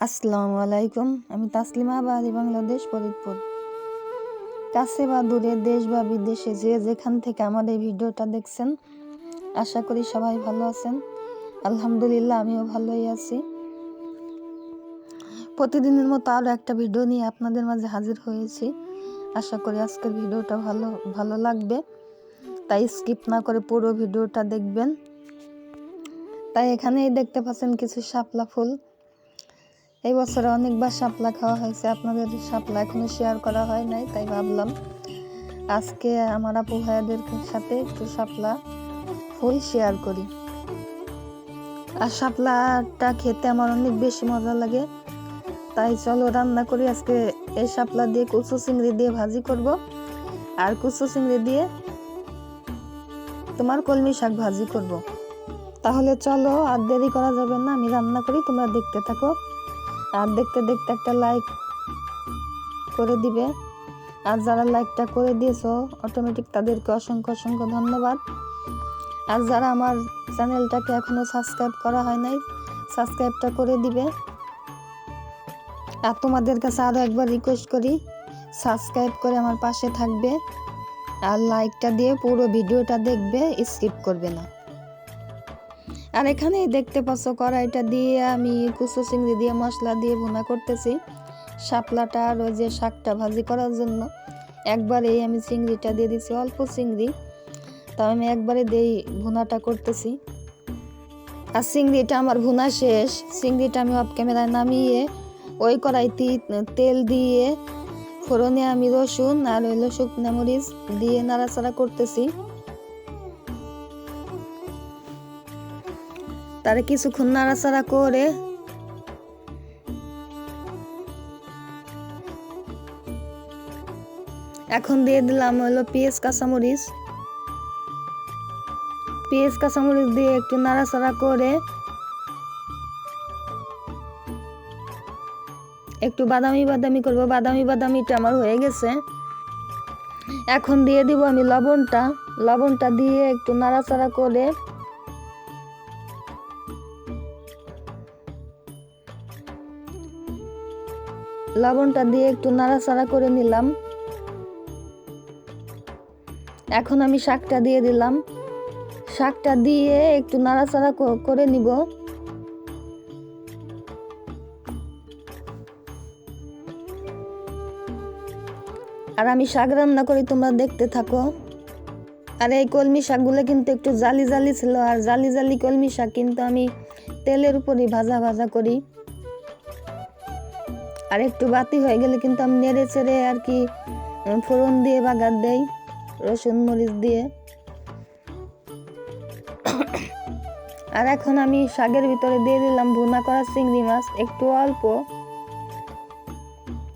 আসসালামু আলাইকুম। আমি তাসলিমা বাড়ি বাংলাদেশ, ফরিদপুর। কাছে বা দূরে, দেশ বা বিদেশে যে যেখান থেকে এই ভিডিওটা দেখছেন, আশা করি সবাই ভালো আছেন। আলহামদুলিল্লাহ, আমিও ভালোই আছি। প্রতিদিনের মতো আরও একটা ভিডিও নিয়ে আপনাদের মাঝে হাজির হয়েছি। আশা করি আজকের ভিডিওটা ভালো ভালো লাগবে। তাই স্কিপ না করে পুরো ভিডিওটা দেখবেন। তাই এখানেই দেখতে পাচ্ছেন কিছু শাপলা ফুল। এই বছরে অনেকবার শাপলা খাওয়া হয়েছে। আপনাদের শাপলা এখনও শেয়ার করা হয় নাই, তাই ভাবলাম আজকে আমার আপু ভাইয়াদের সাথে একটু শাপলা ফুল শেয়ার করি। আর শাপলাটা খেতে আমার অনেক বেশি মজা লাগে। তাই চলো রান্না করি আজকে। এই শাপলা দিয়ে কুচু চিংড়ি দিয়ে ভাজি করব। আর কুচু চিংড়ি দিয়ে তোমার কলমি শাক ভাজি করব। তাহলে চলো আর দেরি করা যাবে না, আমি রান্না করি, তোমরা দেখতে থাকো। আর দেখতে দেখতে একটা লাইক করে দিবে। আর যারা লাইকটা করে দিয়েছ অটোমেটিক তাদেরকে অসংখ্য অসংখ্য ধন্যবাদ। আর যারা আমার চ্যানেলটাকে এখনও সাবস্ক্রাইব করা হয় নাই সাবস্ক্রাইবটা করে দিবে। আর তোমাদের কাছে আরও একবার রিকোয়েস্ট করি সাবস্ক্রাইব করে আমার পাশে থাকবে। আর লাইকটা দিয়ে পুরো ভিডিওটা দেখবে স্কিপ করবে না। আর এখানে দেখতে পাচ্ছ কড়াইটা দিয়ে আমি কুচু চিংড়ি দিয়ে মশলা দিয়ে ভুনা করতেছি। শাপলাটা আর ওই যে শাকটা ভাজি করার জন্য। একবারেই আমি চিংড়িটা দিয়ে দিছি, অল্প চিংড়ি। তা আমি একবারে দিয়েই ভুনাটা করতেছি। আর চিংড়িটা আমার ভুনা শেষ। চিংড়িটা আমি অফ ক্যামেরায় নামিয়ে ওই কড়াইতে তেল দিয়ে ফোড়নে আমি রসুন আর হইল শুকনো মরিচ দিয়ে নাড়াচাড়া করতেছি। তারে কিছুক্ষণ নাড়াচাড়া করে এখন দিয়ে দিলাম হলো পেঁয়াজ, কাঁচামরিচ। পেঁয়াজ, কাঁচামরিচ দিয়ে একটু নাড়াচাড়া করে একটু বাদামি বাদামি করব। বাদামি বাদামিটা আমার হয়ে গেছে। এখন দিয়ে দিব আমি লবণটা। লবণটা দিয়ে একটু নাড়াচাড়া করে লবণটা দিয়ে একটু নাড়াচাড়া করে নিলাম। এখন আমি শাকটা দিয়ে দিলাম। শাকটা দিয়ে একটু নাড়াচাড়া করে নিব। আর আমি শাক রান্না করি, তোমরা দেখতে থাকো। আর এই কলমি শাকগুলো কিন্তু একটু জালি জালি ছিল, আর জালি জালি কলমি শাক কিন্তু আমি তেলের উপরই ভাজা ভাজা করি। আর একটু বাতি হয়ে গেলে কিন্তু আমি নেড়ে চেড়ে আর কি ফোড়ন দিয়ে বাগার দেই, রসুন, মরিচ দিয়ে। আর এখন আমি শাকের ভিতরে দিয়ে দিলাম ভুনা করা চিংড়ি মাছ, একটু অল্প।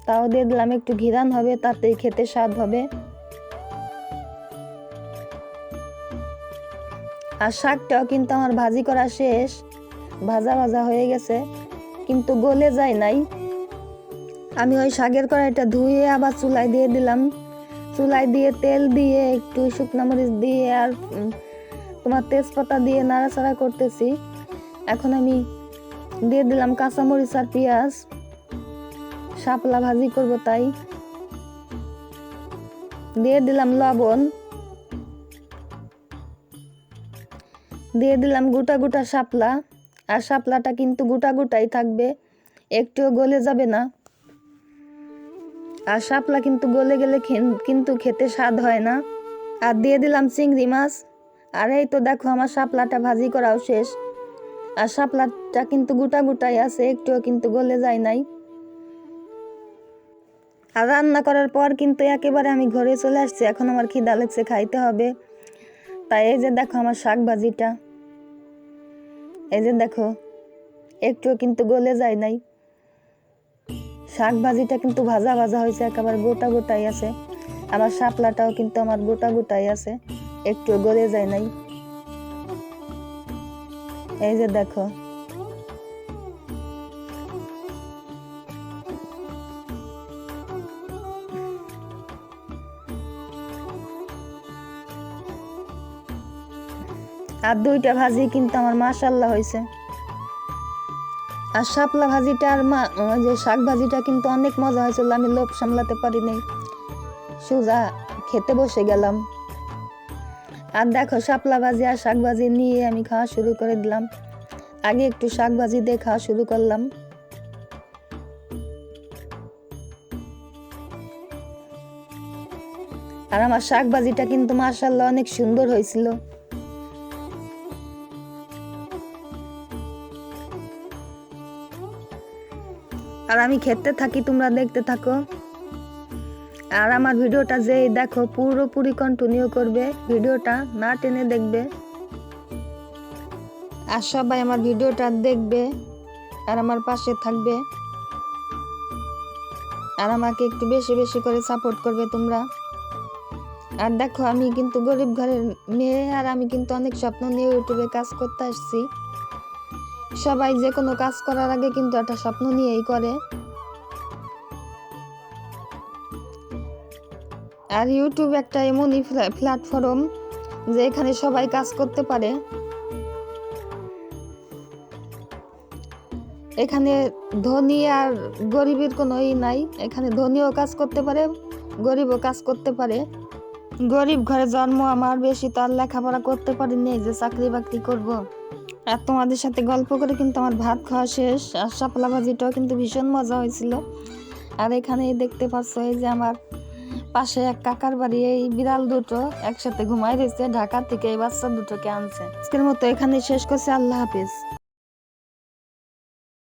তাও দিয়ে দিলাম একটু ঘিরান হবে, তাতে খেতে স্বাদ হবে। আর শাকটাও কিন্তু আমার ভাজি করা শেষ, ভাজা ভাজা হয়ে গেছে, কিন্তু গলে যায় নাই। আমি ওই শাকের কড়াইটা ধুয়ে আবার চুলায় দিয়ে দিলাম। চুলায় দিয়ে তেল দিয়ে একটু শুকনো মরিচ দিয়ে আর তোমার তেজপাতা দিয়ে নাড়াচাড়া করতেছি। এখন আমি দিয়ে দিলাম কাঁচামরিচ আর পেঁয়াজ। শাপলা ভাজি করব তাই। দিয়ে দিলাম লবণ। দিয়ে দিলাম গোটা গোটা শাপলা। আর শাপলাটা কিন্তু গোটা গোটাই থাকবে, একটুও গলে যাবে না। আর শাপলা কিন্তু গলে গেলে কিন্তু খেতে স্বাদ হয় না। আর দিয়ে দিলাম চিংড়ি মাছ। আর এই তো দেখো আমার শাপলাটা ভাজি করাও শেষ। আর শাপলাটা কিন্তু গোটা গোটাই আছে, একটুও কিন্তু গলে যায় নাই। আর রান্না করার পর কিন্তু একেবারে আমি ঘরে চলে আসছি, এখন আমার খিদা লাগছে, খাইতে হবে। তাই এই যে দেখো আমার শাক ভাজিটা এই যে দেখো, একটুও কিন্তু গলে যায় নাই। শাক ভাজিটা কিন্তু ভাজা ভাজা হয়েছে, একেবারে গোটা গোটাই আছে। আমার শাপলাটাও কিন্তু আমার গোটা গোটাই আছে, একটু গলে যায় নাই। এই যে দেখো। আর দুইটা ভাজি কিন্তু আমার মাশাল্লাহ হয়েছে। আর শাপলা ভাজিটা আর মা যে শাক ভাজিটা কিন্তু অনেক মজা হয়েছিল, আমি লোভ সামলাতে পারি নাই সোজা খেতে বসে গেলাম। আর দেখো, শাপলা ভাজি আর শাক ভাজি নিয়ে আমি খাওয়া শুরু করে দিলাম। আগে একটু শাক ভাজি দিয়ে খাওয়া শুরু করলাম। আর আমার শাক ভাজিটা কিন্তু মার্শাল্লাহ অনেক সুন্দর হয়েছিল। আর আমি খেতে থাকি, তোমরা দেখতে থাকো। আর আমার ভিডিওটা যে দেখো, পুরোপুরি কন্টিনিউ করবে, ভিডিওটা না টেনে দেখবে। আর সবাই আমার ভিডিওটা দেখবে, আর আমার পাশে থাকবে। আর আমাকে একটু বেশি বেশি করে সাপোর্ট করবে তোমরা। আর দেখো, আমি কিন্তু গরিব ঘরের মেয়ে, আর আমি কিন্তু অনেক স্বপ্ন নিয়ে ইউটিউবে কাজ করতে আসছি। সবাই যে কোনো কাজ করার আগে কিন্তু একটা স্বপ্ন নিয়েই করে। আর ইউটিউব একটা এমনই প্ল্যাটফর্ম যে এখানে সবাই কাজ করতে পারে। এখানে ধনী আর গরিবের কোনো ই নাই। এখানে ধনীও কাজ করতে পারে, গরিবও কাজ করতে পারে। গরিব ঘরে জন্ম আমার বেশি তার লেখাপড়া করতে পারিনি, যে চাকরি বাকরি করব। আর তোমাদের সাথে গল্প করে কিন্তু আমার ভাত খাওয়া শেষ, আর সাপলা ভাজিটাও কিন্তু ভীষণ মজা হয়েছিল। আর এখানে দেখতে পাচ্ছ এই যে আমার পাশে এক কাকার বাড়ি, এই বিড়াল দুটো একসাথে ঘুমাই দিয়েছে ঢাকা থেকে এই বাচ্চা দুটোকে আনছে। আজকের মতো এখানে শেষ করছে, আল্লাহ হাফিজ।